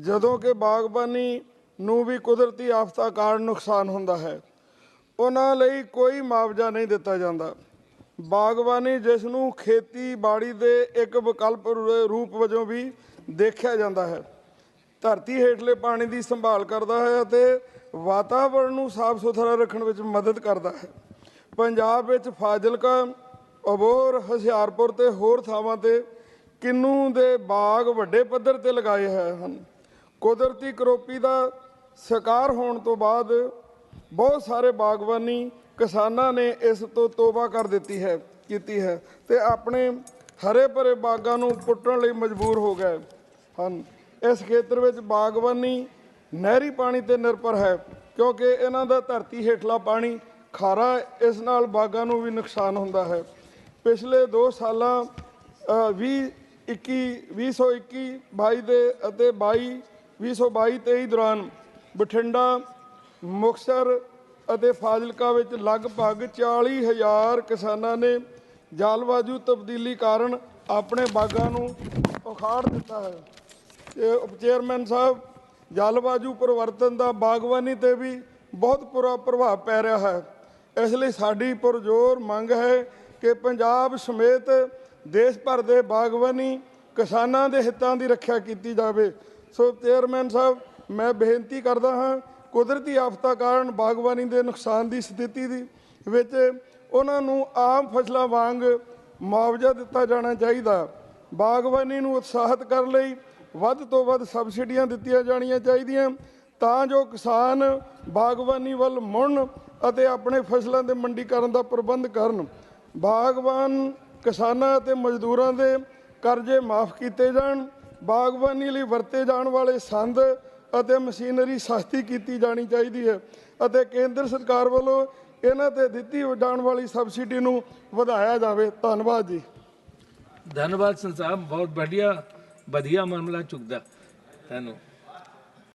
ਜਦੋਂ ਕਿ ਬਾਗਬਾਨੀ ਨੂੰ ਵੀ ਕੁਦਰਤੀ ਆਫਤਾਂ ਕਾਰਨ ਨੁਕਸਾਨ ਹੁੰਦਾ ਹੈ। ਉਹਨਾਂ ਲਈ ਕੋਈ ਮੁਆਵਜ਼ਾ ਨਹੀਂ ਦਿੱਤਾ ਜਾਂਦਾ। ਬਾਗਬਾਨੀ ਜਿਸ ਨੂੰ ਖੇਤੀਬਾੜੀ ਦੇ ਇੱਕ ਵਿਕਲਪ ਰੂ- ਰੂਪ ਵਜੋਂ ਵੀ ਦੇਖਿਆ ਜਾਂਦਾ ਹੈ, ਧਰਤੀ ਹੇਠਲੇ ਪਾਣੀ ਦੀ ਸੰਭਾਲ ਕਰਦਾ ਹੈ ਅਤੇ ਵਾਤਾਵਰਣ ਨੂੰ ਸਾਫ਼ ਸੁਥਰਾ ਰੱਖਣ ਵਿੱਚ ਮਦਦ ਕਰਦਾ ਹੈ। ਪੰਜਾਬ ਵਿੱਚ ਫਾਜ਼ਿਲਕਾ, ਅਬੋਹਰ, ਹੁਸ਼ਿਆਰਪੁਰ ਤੇ ਹੋਰ ਥਾਵਾਂ ਤੇ ਕਿੰਨੂ ਦੇ ਬਾਗ ਵੱਡੇ ਪੱਧਰ ਤੇ ਲਗਾਏ ਹੋਏ ਹਨ। ਕੁਦਰਤੀ ਕਰੋਪੀ ਦਾ ਸ਼ਿਕਾਰ ਹੋਣ ਤੋਂ ਬਾਅਦ ਬਹੁਤ ਸਾਰੇ ਬਾਗਬਾਨੀ ਕਿਸਾਨਾਂ ਨੇ ਇਸ ਤੋਂ ਤੋਬਾ ਕਰ ਦਿੱਤੀ ਹੈ ਕੀਤੀ ਹੈ ਤੇ ਆਪਣੇ ਹਰੇ ਭਰੇ ਬਾਗਾਂ ਨੂੰ ਪੁੱਟਣ ਲਈ ਮਜਬੂਰ ਹੋ ਗਏ ਹਨ। ਇਸ ਖੇਤਰ ਵਿੱਚ ਬਾਗਬਾਨੀ ਨਹਿਰੀ ਪਾਣੀ ਤੇ ਨਿਰਭਰ ਹੈ ਕਿਉਂਕਿ ਇਹਨਾਂ ਦਾ ਧਰਤੀ ਹੇਠਲਾ ਪਾਣੀ ਖਾਰਾ ਇਸ ਨਾਲ ਬਾਗਾਂ ਨੂੰ ਵੀ ਨੁਕਸਾਨ ਹੁੰਦਾ ਹੈ। ਪਿਛਲੇ 2 ਸਾਲਾਂ ਅ, 20 21 2021 22 ਦੇ ਅਤੇ 22 2022 23 ਦੌਰਾਨ ਬਠਿੰਡਾ, ਮੁਕਤਸਰ ਅਤੇ ਫਾਜ਼ਿਲਕਾ ਵਿੱਚ ਲਗਭਗ 40000 ਕਿਸਾਨਾਂ ਨੇ ਜਲਵਾਯੂ ਤਬਦੀਲੀ ਕਾਰਨ ਆਪਣੇ ਬਾਗਾਂ ਨੂੰ ਉਖਾੜ ਦਿੱਤਾ ਹੈ। ਤੇ ਉਪ ਸਾਹਿਬ, ਜਲਵਾਯੂ ਪਰਿਵਰਤਨ ਦਾ ਬਾਗਬਾਨੀ ਤੇ ਵੀ ਬਹੁਤ ਬੁਰਾ ਪ੍ਰਭਾਵ ਪੈ ਰਿਹਾ ਹੈ। ਇਸ ਲਈ ਸਾਡੀ ਪੁਰਜ਼ੋਰ ਮੰਗ ਹੈ ਕਿ ਪੰਜਾਬ ਸਮੇਤ ਦੇਸ਼ ਭਰ ਦੇ ਬਾਗਬਾਨੀ ਕਿਸਾਨਾਂ ਦੇ ਹਿੱਤਾਂ ਦੀ ਰੱਖਿਆ ਕੀਤੀ ਜਾਵੇ। ਸੋ ਚੇਅਰਮੈਨ ਸਾਹਿਬ, ਮੈਂ ਬੇਨਤੀ ਕਰਦਾ ਹਾਂ, ਕੁਦਰਤੀ ਆਫਤਾਂ ਕਾਰਨ ਬਾਗਬਾਨੀ ਦੇ ਨੁਕਸਾਨ ਦੀ ਸਥਿਤੀ ਦੀ ਵਿੱਚ ਉਹਨਾਂ ਨੂੰ ਆਮ ਫਸਲਾਂ ਵਾਂਗ ਮੁਆਵਜ਼ਾ ਦਿੱਤਾ ਜਾਣਾ ਚਾਹੀਦਾ। ਬਾਗਬਾਨੀ ਨੂੰ ਉਤਸ਼ਾਹਿਤ ਕਰਨ ਲਈ ਵੱਧ ਤੋਂ ਵੱਧ ਸਬਸਿਡੀਆਂ ਦਿੱਤੀਆਂ ਜਾਣੀਆਂ ਚਾਹੀਦੀਆਂ ਤਾਂ ਜੋ ਕਿਸਾਨ ਬਾਗਬਾਨੀ ਵੱਲ ਮੁੜਨ ਅਤੇ ਆਪਣੇ ਫਸਲਾਂ ਦੇ ਮੰਡੀਕਰਨ ਦਾ ਪ੍ਰਬੰਧ ਕਰਨ। ਬਾਗਬਾਨ ਕਿਸਾਨਾਂ ਅਤੇ ਮਜ਼ਦੂਰਾਂ ਦੇ ਕਰਜ਼ੇ ਮਾਫ ਕੀਤੇ ਜਾਣ। ਬਾਗਬਾਨੀ ਲਈ ਵਰਤੇ ਜਾਣ ਵਾਲੇ ਸੰਦ ਅਤੇ ਮਸ਼ੀਨਰੀ ਸਸਤੀ ਕੀਤੀ ਜਾਣੀ ਚਾਹੀਦੀ ਹੈ ਅਤੇ ਕੇਂਦਰ ਸਰਕਾਰ ਵੱਲੋਂ ਇਹਨਾਂ ਤੇ ਦਿੱਤੀ ਜਾਣ ਵਾਲੀ ਸਬਸਿਡੀ ਨੂੰ ਵਧਾਇਆ ਜਾਵੇ। ਧੰਨਵਾਦ ਜੀ। ਧੰਨਵਾਦ ਸੰਸਾਰ ਬਹੁਤ ਵਧੀਆ ਵਧੀਆ ਮਾਮਲਾ ਚੁੱਕਦਾ। ਤੁਹਾਨੂੰ